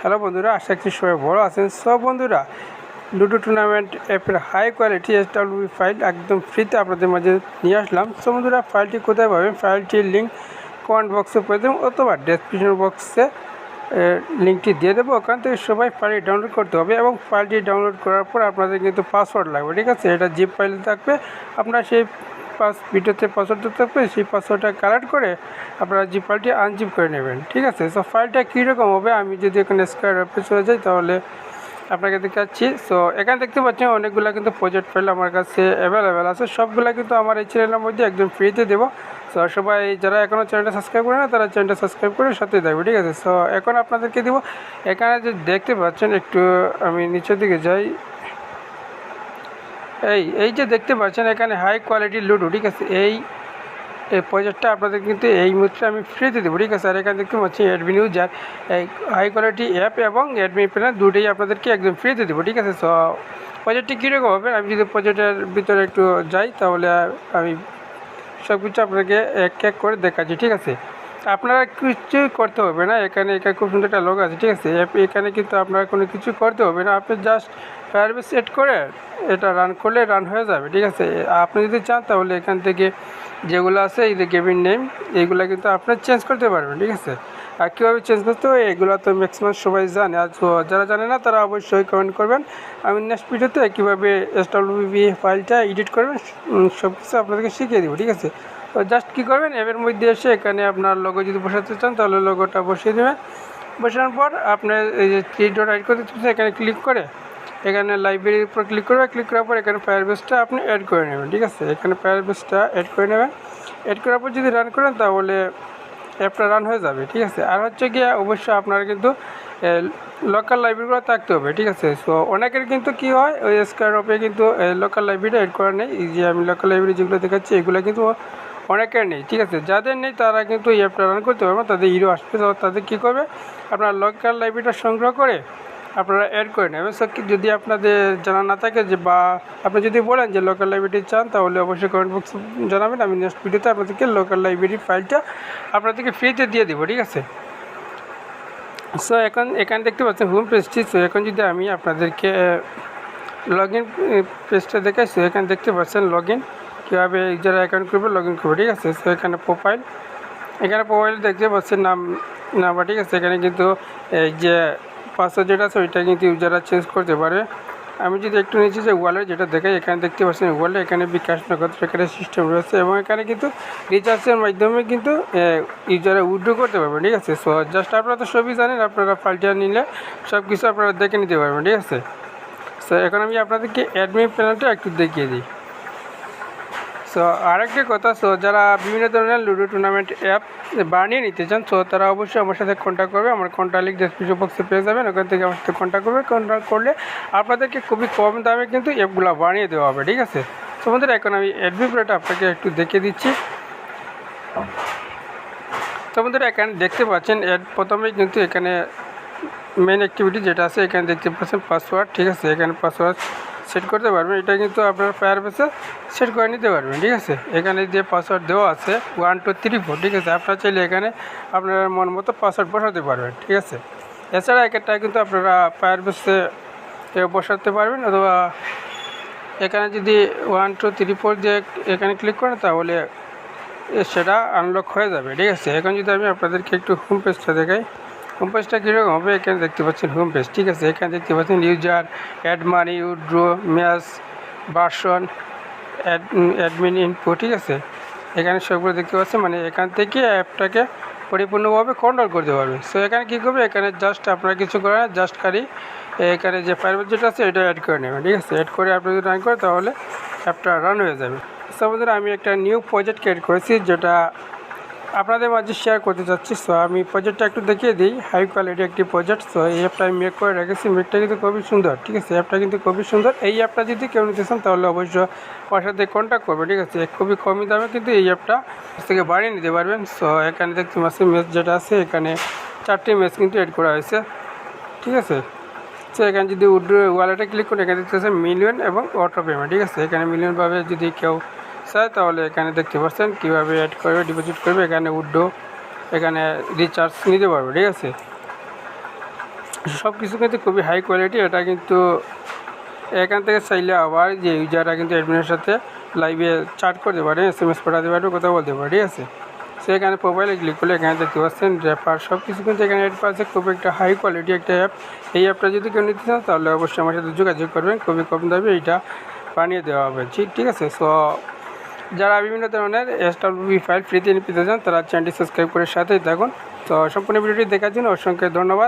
Hello বন্ধুরা, আশা করছি সবাই ভালো আছেন। সব বন্ধুরা, লুডো টুর্নামেন্ট অ্যাপের high quality S W file একদম ফ্রিতে আপনাদের মাঝে নিয়ে আসলাম। সো বন্ধুরা ফাইলটি কোথায় পাবেন? ফাইলটির লিঙ্ক কমেন্ট বক্সে পেয়ে দেবেন অথবা ডেসক্রিপশন বক্সে লিঙ্কটি দিয়ে দেবো। ওখান থেকে সবাই ফাইলটি ডাউনলোড করতে হবে এবং ফাইলটি ডাউনলোড করার পর আপনাদের কিন্তু পাসওয়ার্ড লাগবে, ঠিক আছে? এটা জিপ ফাইল থাকবে। আপনার সেই পাস ভিডিওতে পাসওয়ার্ড থাকবে সেই পাসওয়ার্ডটা কালেক্ট করে আপনারা জিপ ফাইলটি আনজিপ করে নেবেন, ঠিক আছে? সো ফাইলটা কীরকম হবে? আমি যদি এখানে স্কোয়ার অ্যাপে চলে যাই, তাহলে আপনাকে দেখাচ্ছি। সো এখানে দেখতে পাচ্ছেন অনেকগুলো কিন্তু প্রজেক্ট ফাইল আমার কাছে অ্যাভেলেবেল আছে। সবগুলো কিন্তু আমার এই চ্যানেলের মধ্যে একদম ফ্রিতে দেবো। সো সবাই যারা এখনও চ্যানেলটা সাবস্ক্রাইব করে না, তারা চ্যানেলটা সাবস্ক্রাইব করে সাথে দেখবে ঠিক আছে? সো এখন আপনাদেরকে দিব। এখানে যে দেখতে পাচ্ছেন, একটু আমি নিচের দিকে যাই। এই এই যে দেখতে পাচ্ছেন, এখানে হাই কোয়ালিটির লুডো, ঠিক আছে? এই এই প্রজেক্টটা আপনাদের কিন্তু এই মুহূর্তে আমি ফ্রিতে দেবো, ঠিক আছে? আর এখানে দেখতে পাচ্ছি অ্যাডমিন ইউজার এই হাই কোয়ালিটি অ্যাপ এবং অ্যাডমিন প্ল্যান দুটোই আপনাদেরকে একদম ফ্রিতে দেবো, ঠিক আছে? সো প্রজেক্টটি কীরকম হবে? আমি যদি প্রজেক্টের ভিতরে একটু যাই, তাহলে আমি সব কিছু আপনাকে এক এক করে দেখাচ্ছি, ঠিক আছে? আপনারা কিছু করতে হবে না। এখানে এখানে খুব সুন্দর একটা লোক আছে, ঠিক আছে? এখানে কিন্তু আপনার কোনো কিছু করতে হবে না। আপনি জাস্ট ফায়ারবেস সেট করে এটা রান করলে রান হয়ে যাবে, ঠিক আছে? আপনি যদি চান তাহলে এখান থেকে যেগুলো আছে, এই যে গেমিং নেম এইগুলো কিন্তু আপনি চেঞ্জ করতে পারবেন, ঠিক আছে? আর কীভাবে চেঞ্জ করতে হবে, এগুলো তো ম্যাক্সিমাম সবাই জানে। আর যারা জানে না, তারা অবশ্যই কমেন্ট করবেন। আমি নেক্সট ভিডিওতে কীভাবে এসডব্লিউবি ফাইলটা এডিট করবেন সব কিছু আপনাদেরকে শিখিয়ে দেবো, ঠিক আছে? তো জাস্ট কী করবেন? অ্যাপের মধ্যে এসে এখানে আপনার লোগো যদি বসাতে চান, তাহলে লোগোটা বসিয়ে দেবেন। বসানোর পর আপনার এই যে থ্রি ডট অ্যাড করতে চাচ্ছেন এখানে ক্লিক করে এখানে লাইব্রেরির উপর ক্লিক করবে ক্লিক করার পর এখানে ফায়ারবেসটা আপনি অ্যাড করে নেবেন, ঠিক আছে? এখানে ফায়ারবেসটা অ্যাড করে নেবেন। অ্যাড করার পর যদি রান করেন, তাহলে অ্যাপটা রান হয়ে যাবে, ঠিক আছে? আর হচ্ছে গিয়ে অবশ্যই আপনার কিন্তু লোকাল লাইব্রেরিগুলো থাকতে হবে, ঠিক আছে? সো অনেকের কিন্তু কি হয়, ওই স্কোয়ার অফে কিন্তু লোকাল লাইব্রেরিটা অ্যাড করা নেই। যে আমি লোকাল লাইব্রেরি যেগুলো দেখাচ্ছি, এগুলো কিন্তু অনেকের নেই, ঠিক আছে? যাদের নেই, তারা কিন্তু এই অ্যাপটা রান করতে পারবে। তাদের হিরো আসবে তাদের কী করবে? আপনার লোকাল লাইব্রেরিটা সংগ্রহ করে আপনারা অ্যাড করে নেবেন। সো যদি আপনাদের জানা না থাকে যে বা আপনি যদি বলেন যে লোকাল লাইব্রেরি চান, তাহলে অবশ্যই কমেন্ট বক্সে জানাবেন। আমি নেক্সট ভিডিওতে আপনাদেরকে লোকাল লাইব্রেরি ফাইলটা আপনাদেরকে ফ্রিতে দিয়ে দেবো, ঠিক আছে? সো এখন এখানে দেখতে পাচ্ছেন হোম পেজটি সো এখন যদি আমি আপনাদেরকে লগ ইন পেজটা দেখাই। সো এখানে দেখতে পাচ্ছেন লগ ইন কীভাবে যারা অ্যাকাউন্ট করবে লগ ইন করবে ঠিক আছে? সো এখানে প্রোফাইল এখানে প্রোফাইল দেখতে পাচ্ছেন নাম নাম্বার ঠিক আছে? এখানে কিন্তু এই যে পাসওয়ার্ড যেটা আছে, ওইটা কিন্তু ইউজাররা চেঞ্জ করতে পারে। আমি যদি একটু নিচে যে ওয়ালেট যেটা দেখাই, এখানে দেখতে পাচ্ছেন ওয়ালেট এখানে বিকাশ নগদ এখানে সিস্টেম রয়েছে এবং এখানে কিন্তু রিচার্জের মাধ্যমে কিন্তু ইউজারে উইড্রো করতে পারবেন, ঠিক আছে? সো জাস্ট আপনারা তো সবই জানেন, আপনারা ফাইলটা নিলে সব কিছু আপনারা দেখে নিতে পারবেন, ঠিক আছে? সো এখন আমি আপনাদেরকে অ্যাডমিন প্যানেলটা একটু দেখিয়ে দিই। সো আরেকটা কথা সো যারা বিভিন্ন ধরনের লুডো টুর্নামেন্ট অ্যাপ বানিয়ে নিতে চান সো তারা অবশ্যই আমার সাথে কন্ট্যাক্ট করবে। আমার কন্ট্যাক্ট লিঙ্ক ডেসক্রিপশন বক্সে পেয়ে যাবেন। ওখান থেকে আমার সাথে কন্ট্যাক্ট করবে। কন্ট্যাক্ট করলে আপনাদেরকে খুবই কম দামে কিন্তু অ্যাপগুলো বানিয়ে দেওয়া হবে, ঠিক আছে? তো বন্ধুরা, এখন আমি অ্যাডমিন প্লেটা আপনাকে একটু দেখে দিচ্ছি। তো বন্ধুরা, এখানে দেখতে পাচ্ছেন, এর প্রথমেই কিন্তু এখানে মেন অ্যাক্টিভিটি যেটা আছে, এখানে দেখতে পাচ্ছেন পাসওয়ার্ড ঠিক আছে? এখানে পাসওয়ার্ড সেট করতে পারবেন। এটা কিন্তু আপনার ফায়ার বেসে সেট করে নিতে পারবেন, ঠিক আছে? এখানে যে পাসওয়ার্ড দেওয়া আছে ওয়ান টু থ্রি ফোর ঠিক আছে? আপনার চাইলে এখানে আপনার মন মতো পাসওয়ার্ড বসাতে পারবেন, ঠিক আছে? এছাড়া একটা কিন্তু আপনারা ফায়ার বেসে বসাতে পারবেন অথবা এখানে যদি ওয়ান টু থ্রি ফোর দিয়ে এখানে ক্লিক করেন তাহলে সেটা আনলক হয়ে যাবে, ঠিক আছে? এখন যদি আমি আপনাদেরকে একটু হোম পেজটা দেখাই। হোম পেজটা কীরকম হবে? এখানে দেখতে পাচ্ছেন হোম পেজ ঠিক আছে? এখানে দেখতে পাচ্ছেন user add money withdraw match version add admin info ঠিক আছে? এখানে সবগুলো দেখতে পাচ্ছেন মানে এখান থেকে অ্যাপটাকে পরিপূর্ণভাবে কন্ট্রোল করতে পারবে। সো এখানে কী করবে? এখানে জাস্ট আপনারা কিছু করে না জাস্ট খালি এখানে যে ফাইল যেটা আছে এটা অ্যাড করে নেবেন, ঠিক আছে? অ্যাড করে আপনি যদি রান করেন, তাহলে অ্যাপটা রান হয়ে যাবে। সো আমি একটা নিউ প্রজেক্ট ক্রিয়েট করেছি, যেটা আপনাদের মাঝে শেয়ার করতে চাচ্ছি। সো আমি প্রজেক্টটা একটু দেখিয়ে দিই। হাই কোয়ালিটি একটি প্রজেক্ট সো এই অ্যাপটা আমি মেক করে রেখেছি। মেকটা কিন্তু খুবই সুন্দর, ঠিক আছে? অ্যাপটা কিন্তু খুবই সুন্দর। এই অ্যাপটা যদি কেউ নিতে চান, তাহলে অবশ্যই ওর সাথে কন্ট্যাক্ট করবে, ঠিক আছে? খুবই কমই দামে কিন্তু এই অ্যাপটা থেকে বাড়িয়ে নিতে পারবেন। সো এখানে দেখতে পাচ্ছি ম্যাচ যেটা আছে, এখানে চারটি ম্যাচ কিন্তু এড করা হয়েছে, ঠিক আছে? সো এখানে যদি উড্রো ওয়ালেটে ক্লিক করে এখানে দেখতে মিলিয়ন এবং অটো পেমেন্ট ঠিক আছে? এখানে মিলিয়নভাবে যদি কেউ চায় তাহলে এখানে দেখতে পাচ্ছেন কীভাবে অ্যাড করবে ডিপোজিট করবে, এখানে উড্রো এখানে রিচার্জ নিতে পারবে, ঠিক আছে? সব কিছু কিন্তু খুবই হাই কোয়ালিটি এটা কিন্তু এখান থেকে চাইলে আবার যে ইউজাররা কিন্তু অ্যাডমিনের সাথে লাইভে চাট করতে পারে এস এম এস পাঠাতে পারে, কথা বলতে পারে, ঠিক আছে? সে এখানে প্রোফাইলে ক্লিক করলে এখানে দেখতে পাচ্ছেন র্যাপার সব কিছু কিন্তু এখানে অ্যাড পাচ্ছে খুব একটা হাই কোয়ালিটি একটা অ্যাপ এই অ্যাপটা যদি কেউ নিতে চান তাহলে অবশ্যই আমার সাথে যোগাযোগ করবেন, খুবই কম দামে এইটা বানিয়ে দেওয়া হবে। ঠিক ঠিক আছে? সো যারা বিভিন্ন ধরনের এসডাব্লিউবি ফাইল ফ্রিতে পেতে চান, তারা চ্যানেলটি সাবস্ক্রাইব করে সাথেই থাকুন। তো সম্পূর্ণ ভিডিওটি দেখার জন্য অসংখ্য ধন্যবাদ।